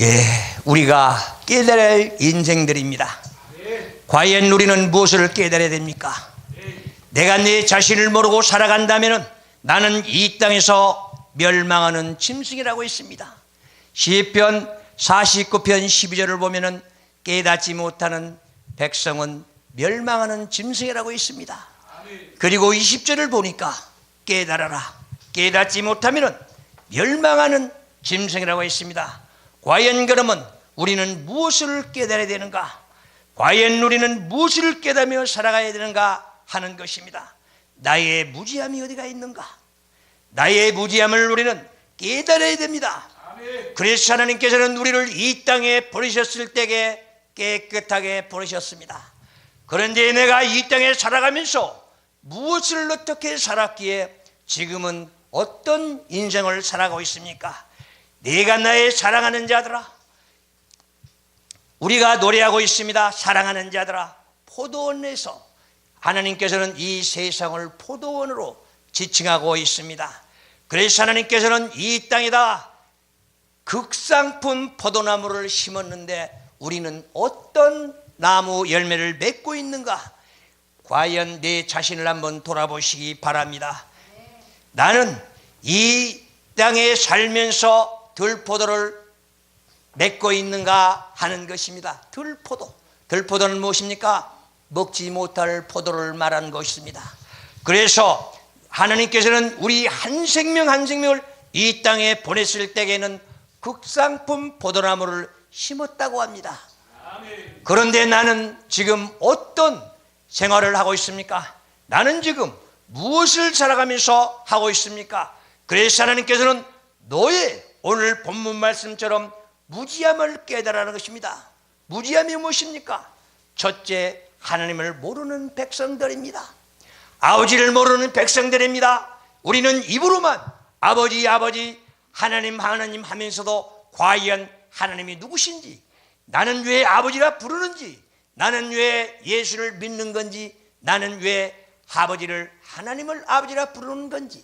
예, 우리가 할 인생들입니다. 과연 우리는 무엇을 깨달아야 됩니까? 내가 내 자신을 모르고 살아간다면 나는 이 땅에서 멸망하는 짐승이라고 했습니다. 시편 49편 12절을 보면은 깨닫지 못하는 백성은 멸망하는 짐승이라고 있습니다. 그리고 20절을 보니까 깨달아라. 깨닫지 못하면 멸망하는 짐승이라고 했습니다. 과연 그러면 우리는 무엇을 깨달아야 되는가? 과연 우리는 무엇을 깨달으며 살아가야 되는가 하는 것입니다. 나의 무지함이 어디가 있는가? 나의 무지함을 우리는 깨달아야 됩니다. 그래서 하나님께서는 우리를 이 땅에 보내셨을 때에 깨끗하게 보내셨습니다. 그런데 내가 이 땅에 살아가면서 무엇을 어떻게 살았기에 지금은 어떤 인생을 살아가고 있습니까? 내가 나의 사랑하는 자들아 우리가 노래하고 있습니다. 사랑하는 자들아 포도원에서 하나님께서는 이 세상을 포도원으로 지칭하고 있습니다. 그래서 하나님께서는 이 땅에다 극상품 포도나무를 심었는데 우리는 어떤 나무 열매를 맺고 있는가? 과연 내 자신을 한번 돌아보시기 바랍니다. 나는 이 땅에 살면서 들포도를 맺고 있는가 하는 것입니다. 들포도. 들포도는 무엇입니까? 먹지 못할 포도를 말하는 것입니다. 그래서 하나님께서는 우리 한 생명 한 생명을 이 땅에 보냈을 때에는 극상품 포도나무를 심었다고 합니다. 그런데 나는 지금 어떤 생활을 하고 있습니까? 나는 지금 무엇을 살아가면서 하고 있습니까? 그래서 하나님께서는 너의 오늘 본문 말씀처럼 무지함을 깨달아는 것입니다. 무지함이 무엇입니까? 첫째, 하나님을 모르는 백성들입니다. 아버지를 모르는 백성들입니다. 우리는 입으로만 아버지, 아버지, 하나님, 하나님 하면서도 과연 하나님이 누구신지, 나는 왜 아버지라 부르는지, 나는 왜 예수를 믿는 건지, 나는 왜 아버지를 하나님을 아버지라 부르는 건지,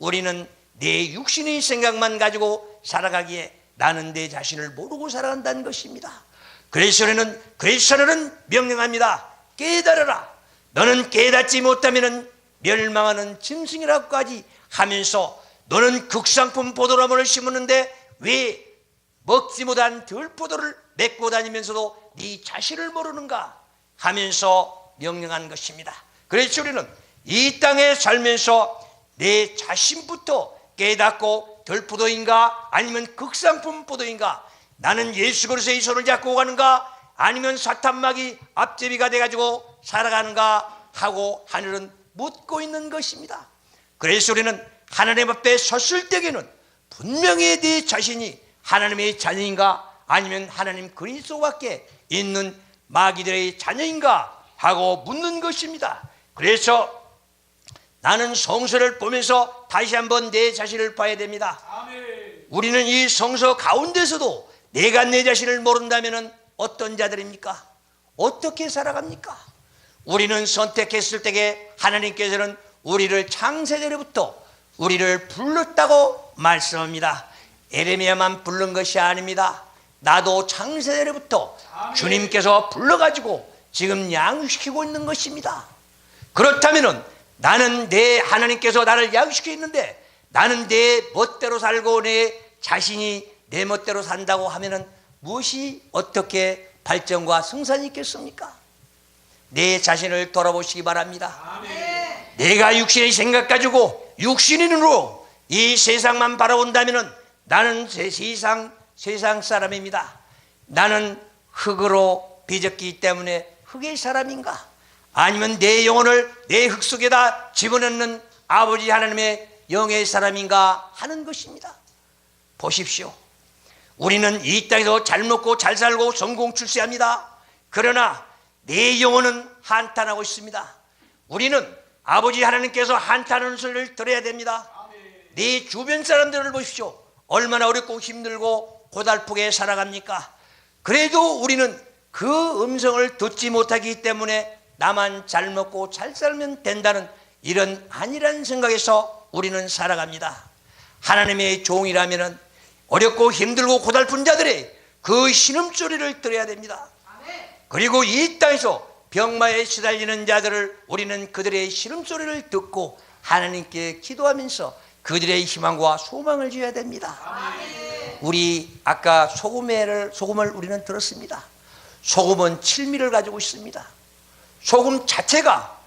우리는 내 육신의 생각만 가지고 살아가기에 나는 내 자신을 모르고 살아간다는 것입니다. 그래서 저는 명령합니다. 깨달아라. 너는 깨닫지 못하면 멸망하는 짐승이라고까지 하면서 너는 극상품 포도나무를 심었는데 왜 먹지 못한 들포도를 맺고 다니면서도 네 자신을 모르는가 하면서 명령한 것입니다. 그래서 우리는 이 땅에 살면서 내 자신부터 깨닫고 들포도인가 아니면 극상품 포도인가? 나는 예수 그리스도의 손을 잡고 가는가? 아니면 사탄막이 앞제비가 돼가지고 살아가는가? 하고 하늘은 묻고 있는 것입니다. 그래서 우리는 하나님 앞에 섰을 때에는 분명히 네 자신이 하나님의 자녀인가? 아니면 하나님 그리스도밖에 있는 마귀들의 자녀인가? 하고 묻는 것입니다. 그래서 나는 성서를 보면서 다시 한번 내 자신을 봐야 됩니다. 우리는 이 성서 가운데서도 내가 내 자신을 모른다면 어떤 자들입니까? 어떻게 살아갑니까? 우리는 선택했을 때에 하나님께서는 우리를 창세전부터 우리를 불렀다고 말씀합니다. 에레미야만 부른 것이 아닙니다. 나도 창세전부터 주님께서 불러가지고 지금 양육시키고 있는 것입니다. 그렇다면 나는 내 하나님께서 나를 양육시키고 있는데 나는 내 멋대로 살고 내 자신이 내 멋대로 산다고 하면은 무엇이 어떻게 발전과 승산이 있겠습니까? 내 자신을 돌아보시기 바랍니다. 내가 육신의 생각 가지고 육신인으로 이 세상만 바라본다면 나는 세상 세상 사람입니다. 나는 흙으로 빚었기 때문에 흙의 사람인가? 아니면 내 영혼을 내 흙 속에다 집어넣는 아버지 하나님의 영의 사람인가 하는 것입니다. 보십시오. 우리는 이 땅에서 잘 먹고 잘 살고 성공 출세합니다. 그러나 내 영혼은 한탄하고 있습니다. 우리는 아버지 하나님께서 한탄하는 소리를 들어야 됩니다. 내 주변 사람들을 보십시오. 얼마나 어렵고 힘들고 고달프게 살아갑니까? 그래도 우리는 그 음성을 듣지 못하기 때문에 나만 잘 먹고 잘 살면 된다는 이런 아니란 생각에서 우리는 살아갑니다. 하나님의 종이라면 어렵고 힘들고 고달픈 자들의 그 신음소리를 들어야 됩니다. 그리고 이 땅에서 병마에 시달리는 자들을 우리는 그들의 신음소리를 듣고 하나님께 기도하면서 그들의 희망과 소망을 줘야 됩니다. 우리 아까 소금을 우리는 들었습니다. 소금은 칠미를 가지고 있습니다. 소금 자체가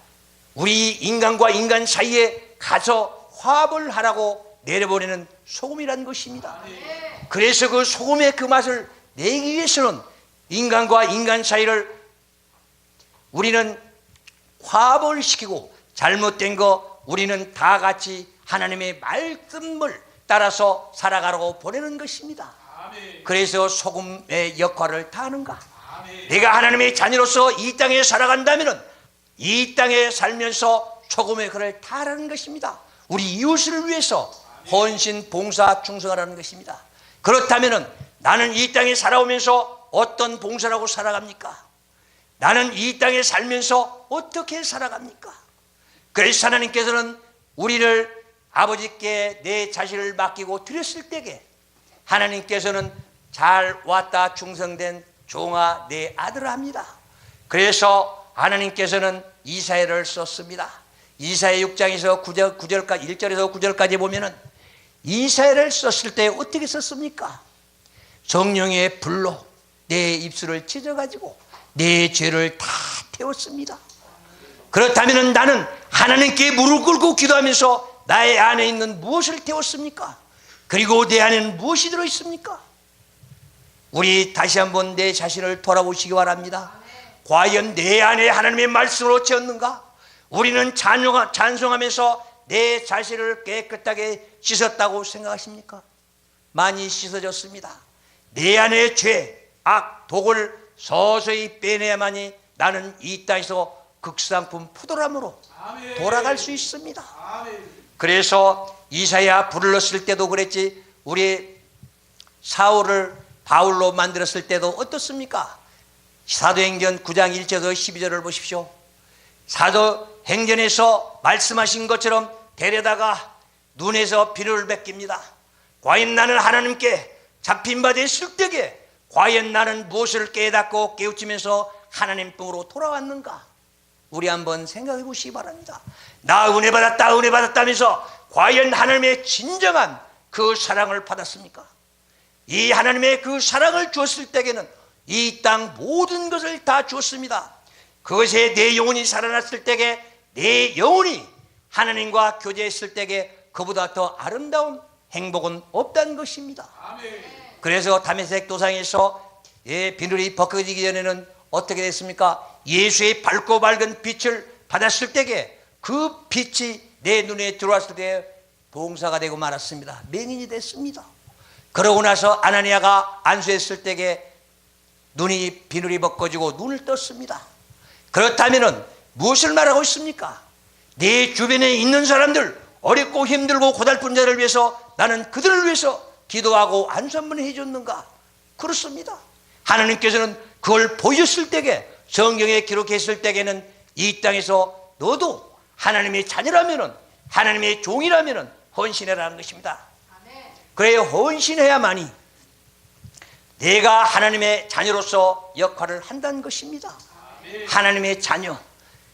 우리 인간과 인간 사이에 가서 화합을 하라고 내려보내는 소금이라는 것입니다. 그래서 그 소금의 그 맛을 내기 위해서는 인간과 인간 사이를 우리는 화합을 시키고 잘못된 거 우리는 다 같이 하나님의 말씀을 따라서 살아가라고 보내는 것입니다. 그래서 소금의 역할을 다하는가? 내가 하나님의 자녀로서 이 땅에 살아간다면 이 땅에 살면서 소금의 역할을 다하라는 것입니다. 우리 이웃을 위해서 헌신, 봉사, 충성하라는 것입니다. 그렇다면 나는 이 땅에 살아오면서 어떤 봉사라고 살아갑니까? 나는 이 땅에 살면서 어떻게 살아갑니까? 그래서 하나님께서는 우리를 아버지께 내 자신을 맡기고 드렸을 때에 하나님께서는 잘 왔다 충성된 종아 내 아들 합니다. 그래서 하나님께서는 이사야를 썼습니다. 이사야 6장에서 9절, 9절까지 1절에서 9절까지 보면은 이사야를 썼을 때 어떻게 썼습니까? 성령의 불로 내 입술을 찢어 가지고 내 죄를 다 태웠습니다. 그렇다면 나는 하나님께 무릎 꿇고 기도하면서 나의 안에 있는 무엇을 태웠습니까? 그리고 내 안에는 무엇이 들어 있습니까? 우리 다시 한번 내 자신을 돌아보시기 바랍니다. 과연 내 안에 하나님의 말씀으로 채웠는가? 우리는 찬송, 찬송하면서 내 자신을 깨끗하게 씻었다고 생각하십니까? 많이 씻어졌습니다. 내 안의 죄, 악, 독을 서서히 빼내야만이 나는 이 땅에서 극상품 푸도람으로 돌아갈 수 있습니다. 그래서 이사야 불렀을 때도 그랬지 우리 사울을 바울로 만들었을 때도 어떻습니까? 사도행전 9장 1절에서 12절을 보십시오. 사도행전에서 말씀하신 것처럼 데려다가 눈에서 비를 뱉깁니다. 과연 나는 하나님께 잡힌 바 됐을 때에 과연 나는 무엇을 깨닫고 깨우치면서 하나님 뽕으로 돌아왔는가? 우리 한번 생각해 보시기 바랍니다. 나 은혜 받았다, 은혜 받았다면서 과연 하나님의 진정한 그 사랑을 받았습니까? 이 하나님의 그 사랑을 주었을 때에는 이 땅 모든 것을 다 주었습니다. 그것에 내 영혼이 살아났을 때에 내 영혼이 하나님과 교제했을 때에 그보다 더 아름다운 행복은 없다는 것입니다. 그래서 담에색 도상에서 예, 비늘이 벗겨지기 전에는 어떻게 됐습니까? 예수의 밝고 밝은 빛을 받았을 때에 그 빛이 내 눈에 들어왔을 때 봉사가 되고 말았습니다. 맹인이 됐습니다. 그러고 나서 아나니아가 안수했을 때에 눈이 비늘이 벗겨지고 눈을 떴습니다. 그렇다면 무엇을 말하고 있습니까? 내 주변에 있는 사람들 어렵고 힘들고 고달픈 자를 위해서 나는 그들을 위해서 기도하고 안수 한번 해줬는가? 그렇습니다. 하나님께서는 그걸 보여줬을 때에 성경에 기록했을 때에는 이 땅에서 너도 하나님의 자녀라면은 하나님의 종이라면은 헌신해라는 것입니다. 그래야 헌신해야만이 내가 하나님의 자녀로서 역할을 한다는 것입니다. 하나님의 자녀.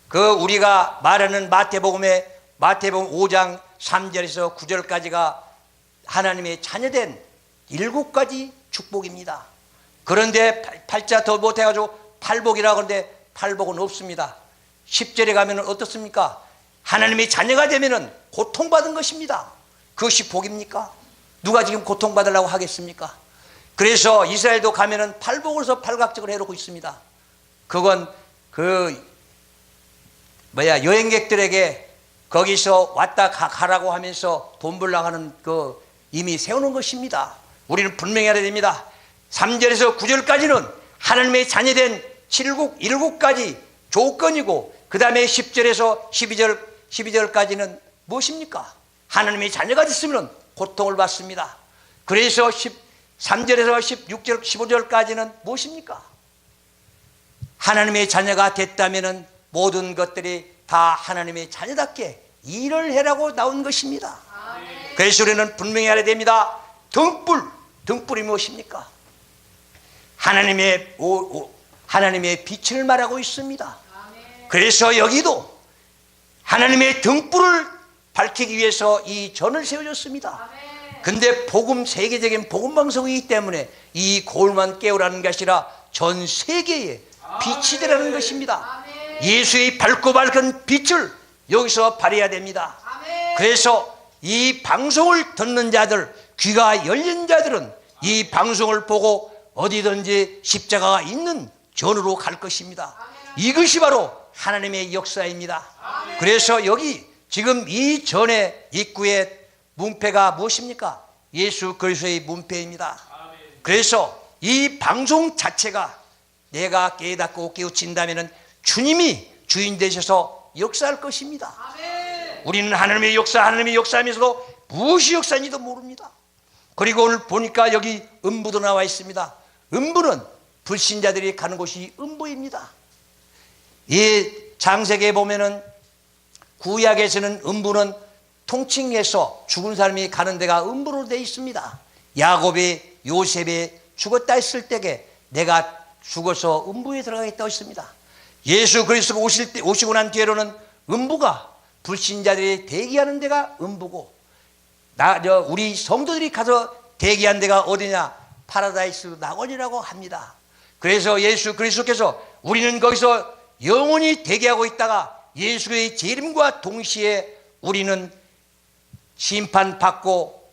그 우리가 말하는 마태복음의 마태복음 5장 3절에서 9절까지가 하나님의 자녀된 일곱 가지 축복입니다. 그런데 팔자 더 못해가지고 팔복이라고 하는데 팔복은 없습니다. 10절에 가면 어떻습니까? 하나님의 자녀가 되면 고통받은 것입니다. 그것이 복입니까? 누가 지금 고통받으려고 하겠습니까? 그래서 이스라엘도 가면은 팔복으로서 팔각적을 해놓고 있습니다. 그건 그 뭐야 여행객들에게 거기서 왔다 가, 라고 하면서 돈 벌라고 하는 그 이미 세우는 것입니다. 우리는 분명히 알아야 됩니다. 3절에서 9절까지는 하나님의 자녀된 7국, 7가지 조건이고 그 다음에 10절에서 12절, 12절까지는 무엇입니까? 하나님의 자녀가 됐으면 고통을 받습니다. 그래서 13절에서 16절, 15절까지는 무엇입니까? 하나님의 자녀가 됐다면 모든 것들이 다 하나님의 자녀답게 일을 해라고 나온 것입니다. 그래서 우리는 분명히 알아야 됩니다. 등불, 등불이 무엇입니까? 하나님의 오- 오- 하나님의 빛을 말하고 있습니다. 그래서 여기도 하나님의 등불을 밝히기 위해서 이 전을 세워졌습니다. 근데 복음 세계적인 복음 방송이기 때문에 이 고울만 깨우라는 것이 아니라 전 세계에 빛이 되라는 것입니다. 예수의 밝고 밝은 빛을 여기서 발해야 됩니다. 그래서 이 방송을 듣는 자들, 귀가 열린 자들은 이 방송을 보고 어디든지 십자가가 있는 전으로 갈 것입니다. 이것이 바로 하나님의 역사입니다. 그래서 여기 지금 이 전의 입구에 문패가 무엇입니까? 예수 그리스도의 문패입니다. 그래서 이 방송 자체가 내가 깨닫고 깨우친다면 주님이 주인 되셔서 역사할 것입니다. 우리는 하나님의 역사, 하나님의 역사하면서도 무엇이 역사인지도 모릅니다. 그리고 오늘 보니까 여기 음부도 나와 있습니다. 음부는 불신자들이 가는 곳이 음부입니다. 이 장세기에 보면은 구약에서는 음부는 통칭해서 죽은 사람이 가는 데가 음부로 되어 있습니다. 야곱이 요셉이 죽었다 했을 때에 내가 죽어서 음부에 들어가겠다고 했습니다. 예수 그리스도가 오실 때 오시고 난 뒤에로는 음부가 불신자들이 대기하는 데가 음부고 나, 저, 우리 성도들이 가서 대기한 데가 어디냐? 파라다이스 낙원이라고 합니다. 그래서 예수 그리스도께서 우리는 거기서 영원히 대기하고 있다가 예수의 재림과 동시에 우리는 심판받고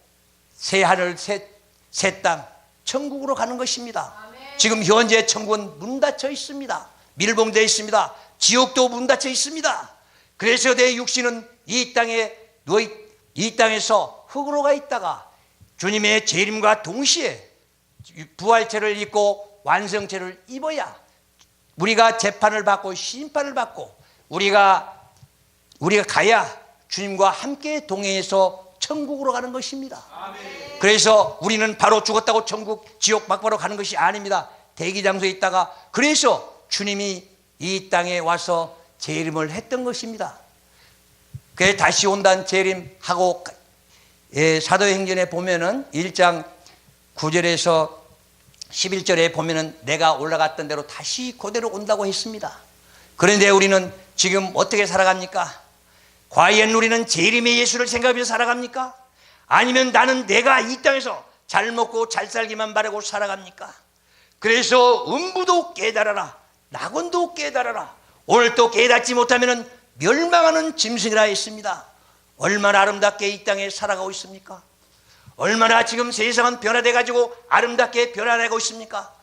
새 하늘 새, 새 땅, 천국으로 가는 것입니다. 지금 현재 천국은 문 닫혀 있습니다. 밀봉되어 있습니다. 지옥도 문 닫혀 있습니다. 그래서 내 육신은 이 땅에 있- 이 땅에서 흙으로 가 있다가 주님의 재림과 동시에 부활체를 입고 완성체를 입어야 우리가 재판을 받고 심판을 받고 우리가 우리가 가야 주님과 함께 동행해서 천국으로 가는 것입니다. 그래서 우리는 바로 죽었다고 천국 지옥 막바로 가는 것이 아닙니다. 대기 장소에 있다가 그래서 주님이 이 땅에 와서 재림을 했던 것입니다. 그래 다시 온다는 재림하고 예, 사도행전에 보면은 1장 9절에서 11절에 보면은 내가 올라갔던 대로 다시 그대로 온다고 했습니다. 그런데 우리는 지금 어떻게 살아갑니까? 과연 우리는 재림의 예수를 생각하면서 살아갑니까? 아니면 나는 내가 이 땅에서 잘 먹고 잘 살기만 바라고 살아갑니까? 그래서 음부도 깨달아라. 낙원도 깨달아라. 오늘 또 깨닫지 못하면 멸망하는 짐승이라 했습니다. 얼마나 아름답게 이 땅에 살아가고 있습니까? 얼마나 지금 세상은 변화돼 가지고 아름답게 변화되고 있습니까?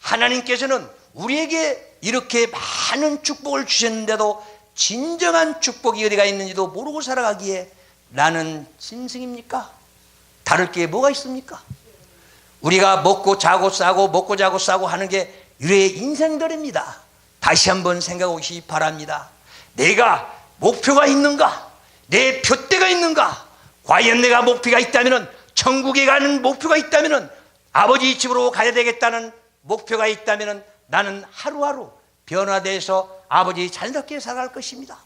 하나님께서는 우리에게 이렇게 많은 축복을 주셨는데도 진정한 축복이 어디가 있는지도 모르고 살아가기에 나는 짐승입니까? 다를 게 뭐가 있습니까? 우리가 먹고 자고 싸고 먹고 자고 싸고 하는 게 우리의 인생들입니다. 다시 한번 생각해 보시기 바랍니다. 내가 목표가 있는가? 내 표대가 있는가? 과연 내가 목표가 있다면 천국에 가는 목표가 있다면 아버지 집으로 가야 되겠다는 목표가 있다면 나는 하루하루 변화돼서 아버지 자녀답게 살아갈 것입니다.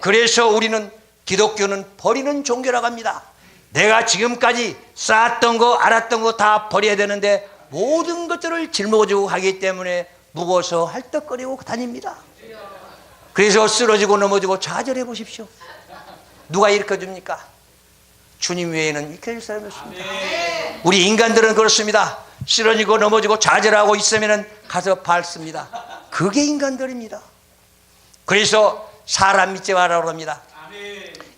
그래서 우리는 기독교는 버리는 종교라고 합니다. 내가 지금까지 쌓았던 거, 알았던 거 다 버려야 되는데 모든 것들을 짊어지고 하기 때문에 무거워서 할떡거리고 다닙니다. 그래서 쓰러지고 넘어지고 좌절해 보십시오. 누가 일으켜 줍니까? 주님 외에는 일으켜 줄 사람이 없습니다. 우리 인간들은 그렇습니다. 쓰러지고 넘어지고 좌절하고 있으면 가서 밟습니다. 그게 인간들입니다. 그래서 사람 믿지 말라고 합니다.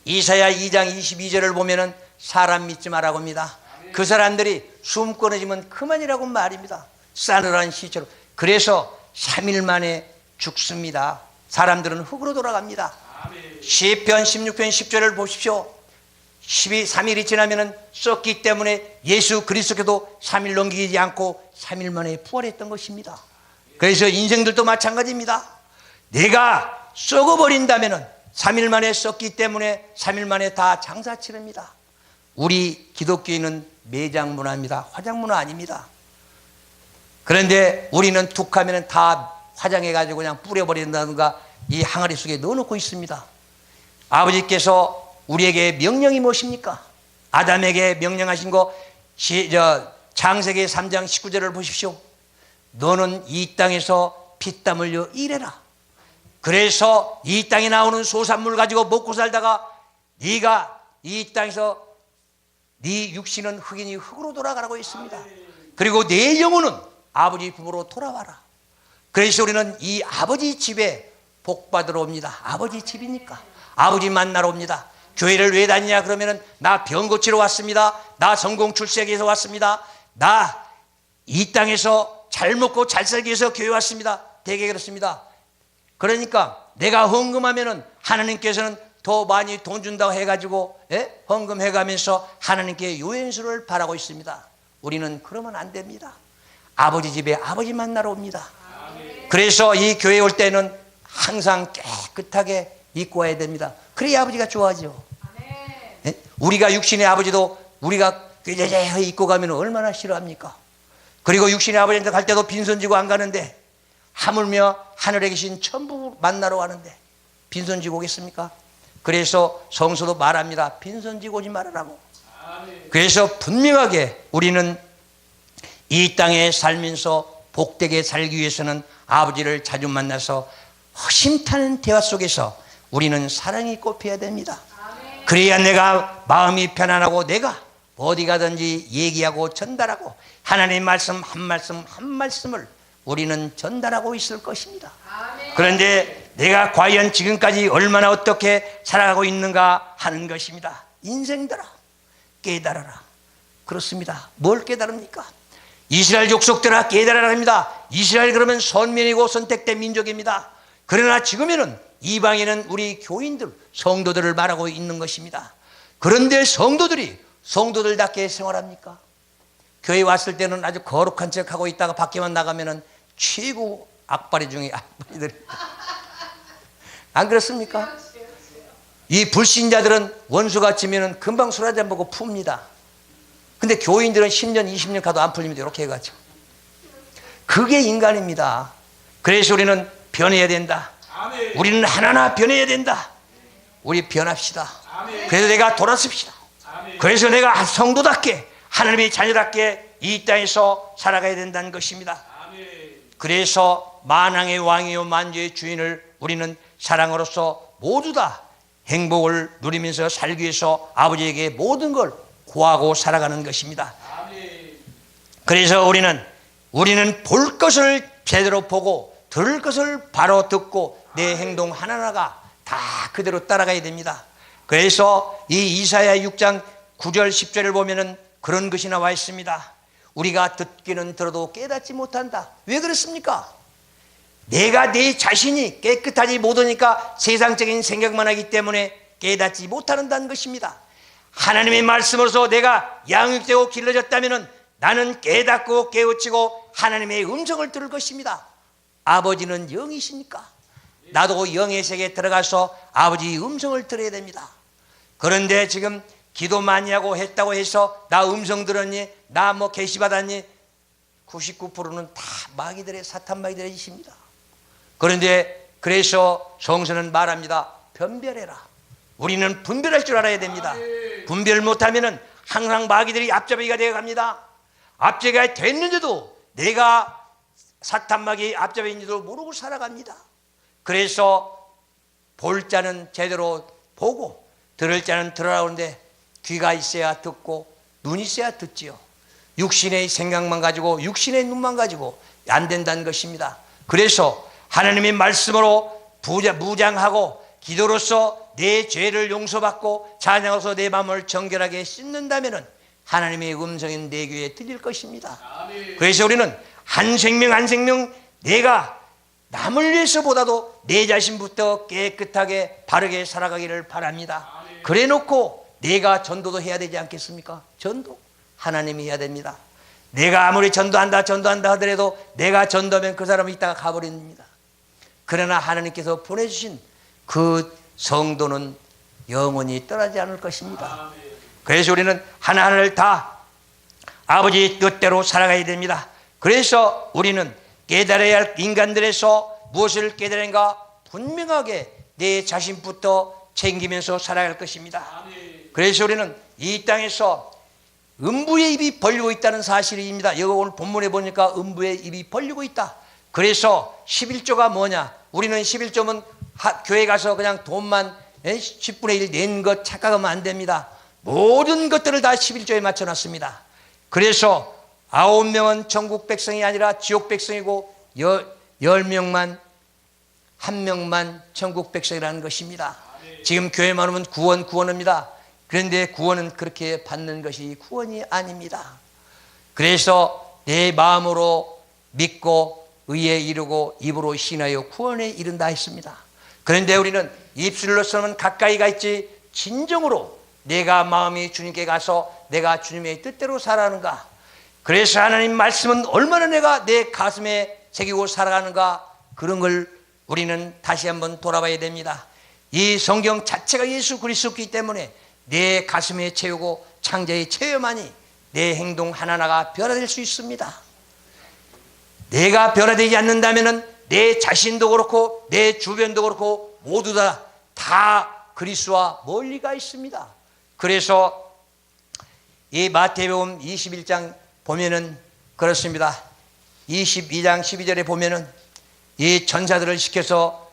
이사야 2장 22절을 보면은 사람 믿지 말라고 합니다. 그 사람들이 숨 끊어지면 그만이라고 말입니다. 싸늘한 시처럼. 그래서 3일 만에 죽습니다. 사람들은 흙으로 돌아갑니다. 시편 16편 10절을 보십시오. 12, 3일이 지나면은 썩기 때문에 예수 그리스도께도 3일 넘기지 않고 3일 만에 부활했던 것입니다. 그래서 인생들도 마찬가지입니다. 내가 썩어버린다면은 3일 만에 썩기 때문에 3일 만에 다 장사 치릅니다. 우리 기독교인은 매장 문화입니다. 화장 문화 아닙니다. 그런데 우리는 툭 하면 다 화장해가지고 그냥 뿌려버린다든가 이 항아리 속에 넣어놓고 있습니다. 아버지께서 우리에게 명령이 무엇입니까? 아담에게 명령하신 거 시, 저, 창세기 3장 19절을 보십시오. 너는 이 땅에서 피땀 흘려 일해라. 그래서 이 땅에 나오는 소산물 가지고 먹고 살다가 네가 이 땅에서 네 육신은 흑인이 흙으로 돌아가라고 했습니다. 그리고 내 영혼은 아버지 품으로 돌아와라. 그래서 우리는 이 아버지 집에 복 받으러 옵니다. 아버지 집이니까. 아버지 만나러 옵니다. 교회를 왜 다니냐 그러면은 나 병 고치러 왔습니다. 나 성공 출세하기 위해서 왔습니다. 나 이 땅에서 잘 먹고 잘 살기 위해서 교회 왔습니다. 되게 그렇습니다. 그러니까 내가 헌금하면은 하나님께서는 더 많이 돈 준다고 해가지고 예? 헌금해가면서 하나님께 요행수를 바라고 있습니다. 우리는 그러면 안 됩니다. 아버지 집에 아버지 만나러 옵니다. 그래서 이 교회 올 때는 항상 깨끗하게 입고 와야 됩니다. 그래야 아버지가 좋아하죠. 예? 우리가 육신의 아버지도 우리가 꾀죄죄 입고 가면 얼마나 싫어합니까? 그리고 육신의 아버지한테 갈 때도 빈손 지고 안 가는데 하물며 하늘에 계신 천부 만나러 가는데 빈손 지고 오겠습니까? 그래서 성서도 말합니다. 빈손 지고 오지 말으라고. 그래서 분명하게 우리는 이 땅에 살면서 복되게 살기 위해서는 아버지를 자주 만나서 허심탄회한 대화 속에서 우리는 사랑이 꽃피어야 됩니다. 그래야 내가 마음이 편안하고 내가 어디 가든지 얘기하고 전달하고 하나님 말씀 한 말씀 한 말씀을 우리는 전달하고 있을 것입니다. 그런데 내가 과연 지금까지 얼마나 어떻게 살아가고 있는가 하는 것입니다. 인생들아 깨달아라. 그렇습니다. 뭘 깨달습니까? 이스라엘 족속들아 깨달아라 합니다. 이스라엘 그러면 선민이고 선택된 민족입니다. 그러나 지금에는 이방에는 우리 교인들, 성도들을 말하고 있는 것입니다. 그런데 성도들이 성도들답게 생활합니까? 교회 왔을 때는 아주 거룩한 척 하고 있다가 밖에만 나가면은 최고 악바리 중에 악바리들. 안 그렇습니까? 이 불신자들은 원수가 치면은 금방 술 한잔 보고 풉니다. 근데 교인들은 10년, 20년 가도 안 풀립니다. 이렇게 해가지고. 그게 인간입니다. 그래서 우리는 변해야 된다. 우리는 하나하나 변해야 된다. 우리 변합시다. 그래서 내가 돌아섭시다. 그래서 내가 성도답게 하나님의 자녀답게 이 땅에서 살아가야 된다는 것입니다. 그래서 만왕의 왕이요 만주의 주인을 우리는 사랑으로서 모두 다 행복을 누리면서 살기 위해서 아버지에게 모든 걸 구하고 살아가는 것입니다. 그래서 우리는 우리는 볼 것을 제대로 보고 들을 것을 바로 듣고 내 행동 하나하나가 다 그대로 따라가야 됩니다. 그래서 이 이사야 6장 9절 10절을 보면은 그런 것이 나와 있습니다. 우리가 듣기는 들어도 깨닫지 못한다. 왜 그렇습니까? 내가 내 자신이 깨끗하지 못하니까 세상적인 생각만 하기 때문에 깨닫지 못한다는 것입니다. 하나님의 말씀으로서 내가 양육되고 길러졌다면 나는 깨닫고 깨우치고 하나님의 음성을 들을 것입니다. 아버지는 영이시니까 나도 영의 세계에 들어가서 아버지 음성을 들어야 됩니다. 그런데 지금 기도 많이 하고 했다고 해서 나 음성 들었니? 나 뭐 계시 받았니? 99%는 다 마귀들의 사탄 마귀들의 짓입니다. 그런데 그래서 성서는 말합니다. 변별해라. 우리는 분별할 줄 알아야 됩니다. 분별 못하면은 항상 마귀들이 앞잡이가 되어 갑니다. 앞잡이가 됐는데도 내가 사탄 마귀 앞잡이인지도 모르고 살아갑니다. 그래서 볼 자는 제대로 보고 들을 자는 들으라는데 귀가 있어야 듣고 눈이 있어야 듣지요. 육신의 생각만 가지고 육신의 눈만 가지고 안 된다는 것입니다. 그래서 하나님의 말씀으로 부자, 무장하고 기도로서 내 죄를 용서받고 찬양으로서 내 마음을 정결하게 씻는다면 하나님의 음성인 내 귀에 들릴 것입니다. 그래서 우리는 한 생명 한 생명 내가 남을 위해서보다도 내 자신부터 깨끗하게 바르게 살아가기를 바랍니다. 그래 놓고 내가 전도도 해야 되지 않겠습니까? 전도 하나님이 해야 됩니다. 내가 아무리 전도한다 전도한다 하더라도 내가 전도하면 그 사람은 이따가 가버립니다. 그러나 하나님께서 보내주신 그 성도는 영원히 떠나지 않을 것입니다. 그래서 우리는 하나하나를 다 아버지 뜻대로 살아가야 됩니다. 그래서 우리는 깨달아야 할 인간들에서 무엇을 깨달은가 분명하게 내 자신부터 챙기면서 살아갈 것입니다. 그래서 우리는 이 땅에서 음부의 입이 벌리고 있다는 사실입니다. 여기 오늘 본문에 보니까 음부의 입이 벌리고 있다. 그래서 11조가 뭐냐? 우리는 11조면 교회 가서 그냥 돈만 10분의 1 낸 것 착각하면 안 됩니다. 모든 것들을 다 11조에 맞춰놨습니다. 그래서 아홉 명은 전국 백성이 아니라 지옥 백성이고 열 명만 한 명만 천국 백성이라는 것입니다. 지금 교회만 오면 구원 구원입니다. 그런데 구원은 그렇게 받는 것이 구원이 아닙니다. 그래서 내 마음으로 믿고 의에 이르고 입으로 신하여 구원에 이른다 했습니다. 그런데 우리는 입술로서는 가까이 가 있지 진정으로 내가 마음이 주님께 가서 내가 주님의 뜻대로 살아가는가. 그래서 하나님 말씀은 얼마나 내가 내 가슴에 새기고 살아가는가 그런 걸 우리는 다시 한번 돌아봐야 됩니다. 이 성경 자체가 예수 그리스도이기 때문에 내 가슴에 채우고 창자에 채워만이 내 행동 하나하나가 변화될 수 있습니다. 내가 변화되지 않는다면 내 자신도 그렇고 내 주변도 그렇고 모두 다, 다 그리스와 멀리가 있습니다. 그래서 이 마태복음 21장 보면은 그렇습니다. 22장 12절에 보면은 이 전사들을 시켜서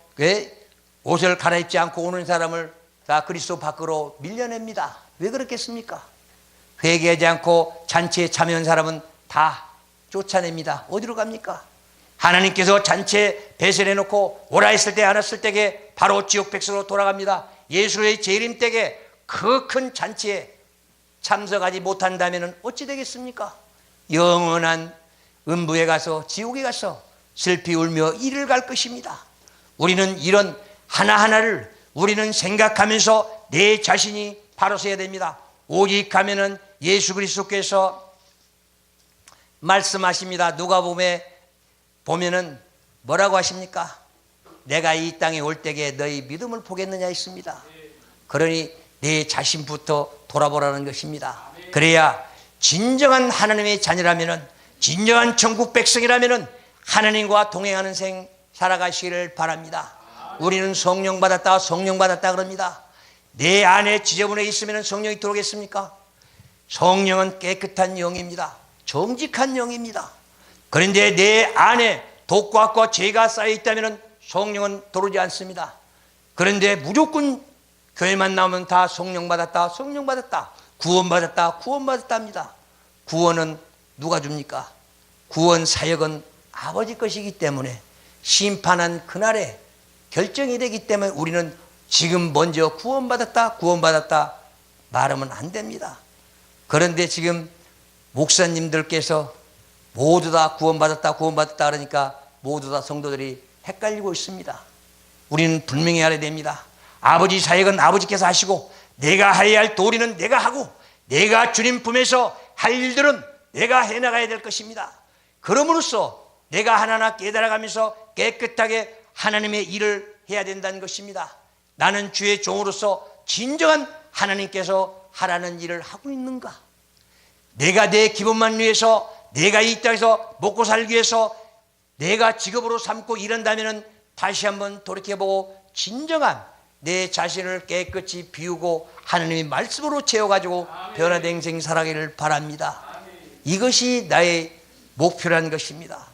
옷을 갈아입지 않고 오는 사람을 다 그리스도 밖으로 밀려냅니다. 왜 그렇겠습니까? 회개하지 않고 잔치에 참여한 사람은 다 쫓아냅니다. 어디로 갑니까? 하나님께서 잔치에 배설해 놓고 오라 했을 때안 왔을 때에 바로 지옥 백성으로 돌아갑니다. 예수의 재림 때에 그 큰 잔치에 참석하지 못한다면 어찌 되겠습니까? 영원한 음부에 가서 지옥에 가서 슬피 울며 이를 갈 것입니다. 우리는 이런 하나하나를 우리는 생각하면서 내 자신이 바로 서야 됩니다. 오직 가면은 예수 그리스도께서 말씀하십니다. 누가 보면 보면은 뭐라고 하십니까? 내가 이 땅에 올 때에 너희 믿음을 보겠느냐 했습니다. 그러니 내 자신부터 돌아보라는 것입니다. 그래야 진정한 하나님의 자녀라면은 진정한 천국 백성이라면은 하나님과 동행하는 생 살아가시기를 바랍니다. 우리는 성령 받았다, 성령 받았다 그럽니다. 내 안에 지저분해 있으면 성령이 들어오겠습니까? 성령은 깨끗한 영입니다. 정직한 영입니다. 그런데 내 안에 독과과 죄가 쌓여 있다면 성령은 들어오지 않습니다. 그런데 무조건 교회만 나오면 다 성령 받았다, 성령 받았다, 구원 받았다, 구원 받았답니다. 구원은 누가 줍니까? 구원 사역은 아버지 것이기 때문에 심판한 그날에 결정이 되기 때문에 우리는 지금 먼저 구원받았다, 구원받았다 말하면 안 됩니다. 그런데 지금 목사님들께서 모두 다 구원받았다, 구원받았다 그러니까 모두 다 성도들이 헷갈리고 있습니다. 우리는 분명히 알아야 됩니다. 아버지 사역은 아버지께서 하시고 내가 해야 할 도리는 내가 하고 내가 주님 품에서 할 일들은 내가 해나가야 될 것입니다. 그럼으로써 내가 하나하나 깨달아가면서 깨끗하게 하나님의 일을 해야 된다는 것입니다. 나는 주의 종으로서 진정한 하나님께서 하라는 일을 하고 있는가? 내가 내 기분만 위해서 내가 이 땅에서 먹고 살기 위해서 내가 직업으로 삼고 일한다면 다시 한번 돌이켜보고 진정한 내 자신을 깨끗이 비우고 하나님의 말씀으로 채워가지고 변화된 생 살아가기를 바랍니다. 이것이 나의 목표라는 것입니다.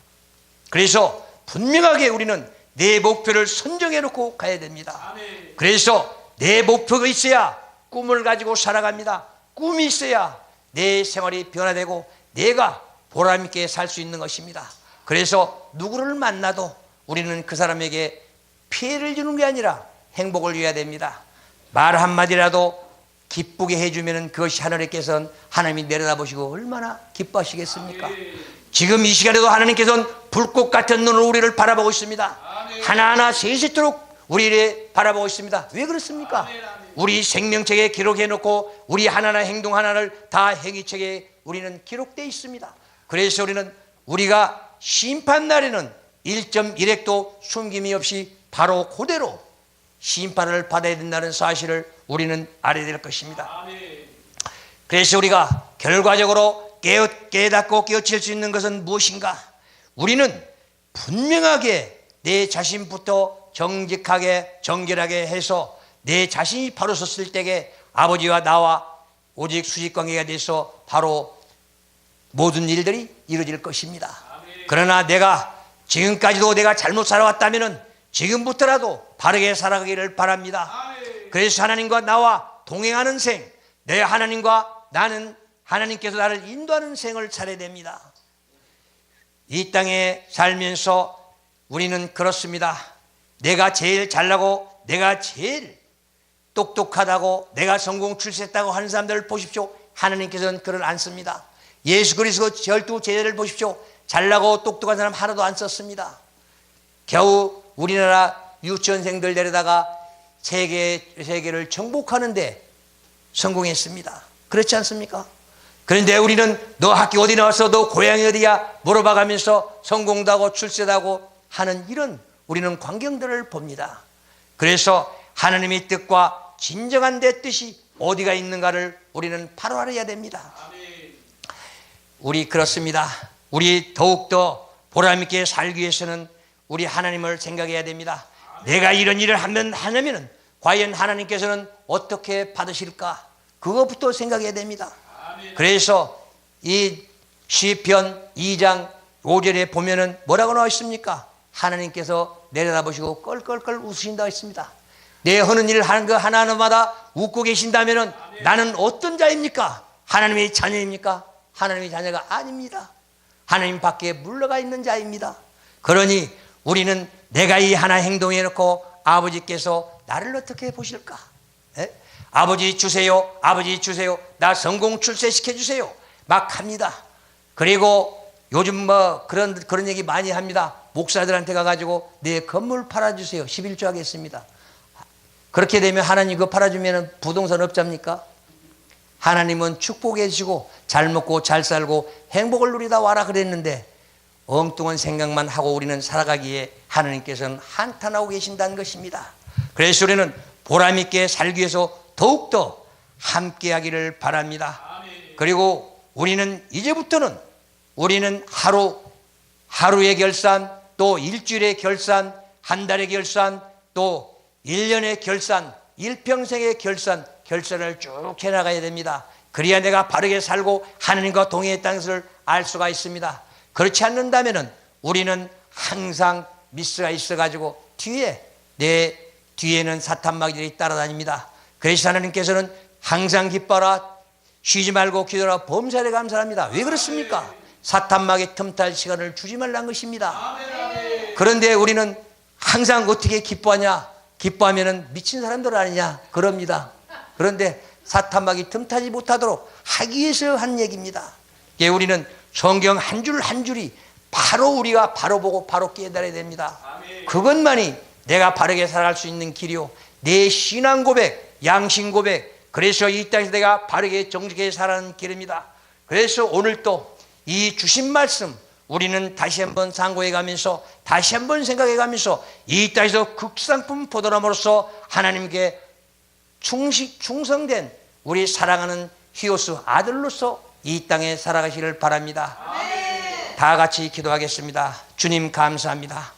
그래서 분명하게 우리는 내 목표를 선정해 놓고 가야 됩니다. 그래서 내 목표가 있어야 꿈을 가지고 살아갑니다. 꿈이 있어야 내 생활이 변화되고 내가 보람있게 살 수 있는 것입니다. 그래서 누구를 만나도 우리는 그 사람에게 피해를 주는 게 아니라 행복을 줘야 됩니다. 말 한마디라도 기쁘게 해주면 그것이 하나님께서는 하나님이 내려다보시고 얼마나 기뻐하시겠습니까? 지금 이 시간에도 하나님께서는 불꽃 같은 눈으로 우리를 바라보고 있습니다. 하나하나 세세토록 우리를 바라보고 있습니다. 왜 그렇습니까? 우리 생명책에 기록해 놓고 우리 하나하나 행동 하나를 다 행위책에 우리는 기록되어 있습니다. 그래서 우리는 우리가 심판 날에는 1.1핵도 숨김이 없이 바로 그대로 심판을 받아야 된다는 사실을 우리는 알아야 될 것입니다. 그래서 우리가 결과적으로 깨닫고 깨우칠 수 있는 것은 무엇인가? 우리는 분명하게 내 자신부터 정직하게 정결하게 해서 내 자신이 바로 섰을 때에 아버지와 나와 오직 수직 관계가 돼서 바로 모든 일들이 이루어질 것입니다. 그러나 내가 지금까지도 내가 잘못 살아왔다면 지금부터라도 바르게 살아가기를 바랍니다. 그래서 하나님과 나와 동행하는 생, 내 하나님과 나는 하나님께서 나를 인도하는 생을 차려야 됩니다. 이 땅에 살면서 우리는 그렇습니다. 내가 제일 잘나고 내가 제일 똑똑하다고 내가 성공 출세했다고 하는 사람들을 보십시오. 하나님께서는 그를 안 씁니다. 예수 그리스도 열두 제자를 보십시오. 잘나고 똑똑한 사람 하나도 안 썼습니다. 겨우 우리나라 유치원생들 데려다가 세계, 세계를 정복하는데 성공했습니다. 그렇지 않습니까? 그런데 우리는 너 학교 어디 나왔어? 너 고향이 어디야? 물어봐 가면서 성공도 하고 출세도 하고 하는 이런 우리는 광경들을 봅니다. 그래서 하나님의 뜻과 진정한 내 뜻이 어디가 있는가를 우리는 바로 알아야 됩니다. 우리 그렇습니다. 우리 더욱더 보람있게 살기 위해서는 우리 하나님을 생각해야 됩니다. 내가 이런 일을 하면 하냐면은 과연 하나님께서는 어떻게 받으실까? 그것부터 생각해야 됩니다. 그래서 이 시편 2장 5절에 보면은 뭐라고 나와 있습니까? 하나님께서 내려다보시고 껄껄껄 웃으신다 했습니다. 내 하는 일을 하는 거 하나하나마다 웃고 계신다면은 나는 어떤 자입니까? 하나님의 자녀입니까? 하나님의 자녀가 아닙니다. 하나님 밖에 물러가 있는 자입니다. 그러니 우리는 내가 이 하나 행동해 놓고 아버지께서 나를 어떻게 보실까? 예? 아버지 주세요. 아버지 주세요. 나 성공 출세시켜 주세요. 막 합니다. 그리고 요즘 뭐 그런 그런 얘기 많이 합니다. 목사들한테 가 가지고 내 건물 팔아 주세요. 11조 하겠습니다. 그렇게 되면 하나님 그거 팔아 주면 부동산 업자입니까? 하나님은 축복해 주시고 잘 먹고 잘 살고 행복을 누리다 와라 그랬는데 엉뚱한 생각만 하고 우리는 살아가기에 하나님께서는 한탄하고 계신다는 것입니다. 그래서 우리는 보람있게 살기 위해서 더욱더 함께하기를 바랍니다. 그리고 우리는 이제부터는 우리는 하루 하루의 결산 또 일주일의 결산 한 달의 결산 또 1년의 결산 일평생의 결산 결산을 쭉 해나가야 됩니다. 그래야 내가 바르게 살고 하나님과 동행했다는 것을 알 수가 있습니다. 그렇지 않는다면 우리는 항상 미스가 있어가지고 뒤에 내 뒤에는 사탄마귀들이 따라다닙니다. 그래서 하나님께서는 항상 기뻐라 쉬지 말고 기도라 범사에 감사합니다. 왜 그렇습니까? 사탄마귀 틈탈 시간을 주지 말라는 것입니다. 그런데 우리는 항상 어떻게 기뻐하냐? 기뻐하면 미친 사람들 아니냐? 그럽니다. 그런데 사탄마귀 틈타지 못하도록 하기 위해서 한 얘기입니다. 예, 우리는 성경 한 줄 한 줄이 바로 우리가 바로 보고 바로 깨달아야 됩니다. 그것만이 내가 바르게 살아갈 수 있는 길이요. 내 신앙 고백, 양심 고백. 그래서 이 땅에서 내가 바르게 정직하게 살아가는 길입니다. 그래서 오늘 또이 주신 말씀 우리는 다시 한번 상고해 가면서 다시 한번 생각해 가면서 이 땅에서 극상품 포도나무로서 하나님께 충식 충성된 우리 사랑하는 히오스 아들로서 이 땅에 살아가시를 바랍니다. 다 같이 기도하겠습니다. 주님 감사합니다.